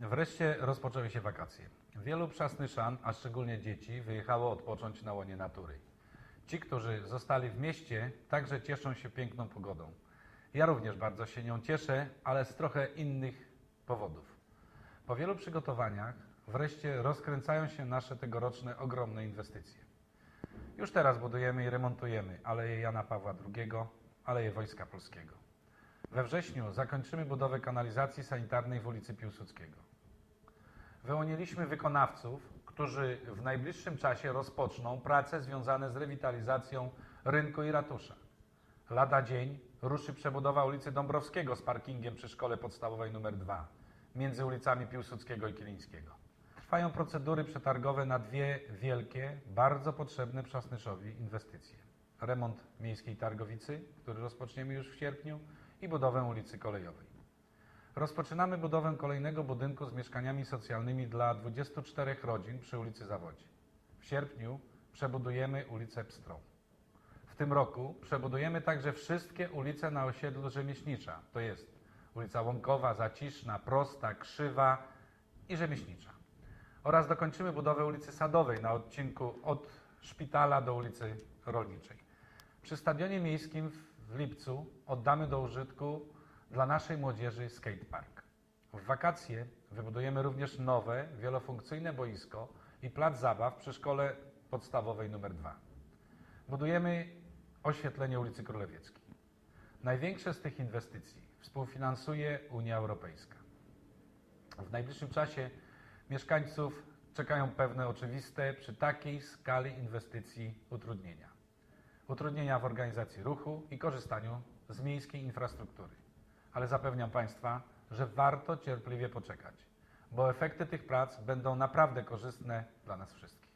Wreszcie rozpoczęły się wakacje. Wielu przasnyszan, a szczególnie dzieci, wyjechało odpocząć na łonie natury. Ci, którzy zostali w mieście, także cieszą się piękną pogodą. Ja również bardzo się nią cieszę, ale z trochę innych powodów. Po wielu przygotowaniach wreszcie rozkręcają się nasze tegoroczne ogromne inwestycje. Już teraz budujemy i remontujemy Aleję Jana Pawła II, Aleję Wojska Polskiego. We wrześniu zakończymy budowę kanalizacji sanitarnej w ulicy Piłsudskiego. Wyłoniliśmy wykonawców, którzy w najbliższym czasie rozpoczną prace związane z rewitalizacją rynku i ratusza. Lada dzień ruszy przebudowa ulicy Dąbrowskiego z parkingiem przy szkole podstawowej nr 2 między ulicami Piłsudskiego i Kilińskiego. Trwają procedury przetargowe na dwie wielkie, bardzo potrzebne Przasnyszowi inwestycje. Remont miejskiej targowicy, który rozpoczniemy już w sierpniu i budowę ulicy Kolejowej. Rozpoczynamy budowę kolejnego budynku z mieszkaniami socjalnymi dla 24 rodzin przy ulicy Zawodzie. W sierpniu przebudujemy ulicę Pstrą. W tym roku przebudujemy także wszystkie ulice na osiedlu Rzemieślnicza, to jest ulica Łąkowa, Zaciszna, Prosta, Krzywa i Rzemieślnicza. Oraz dokończymy budowę ulicy Sadowej na odcinku od Szpitala do ulicy Rolniczej. Przy Stadionie Miejskim w Lipcu oddamy do użytku dla naszej młodzieży skatepark. W wakacje wybudujemy również nowe, wielofunkcyjne boisko i plac zabaw przy szkole podstawowej nr 2. Budujemy oświetlenie ulicy Królewieckiej. Największe z tych inwestycji współfinansuje Unia Europejska. W najbliższym czasie mieszkańców czekają pewne oczywiste przy takiej skali inwestycji utrudnienia. Utrudnienia w organizacji ruchu i korzystaniu z miejskiej infrastruktury. Ale zapewniam Państwa, że warto cierpliwie poczekać, bo efekty tych prac będą naprawdę korzystne dla nas wszystkich.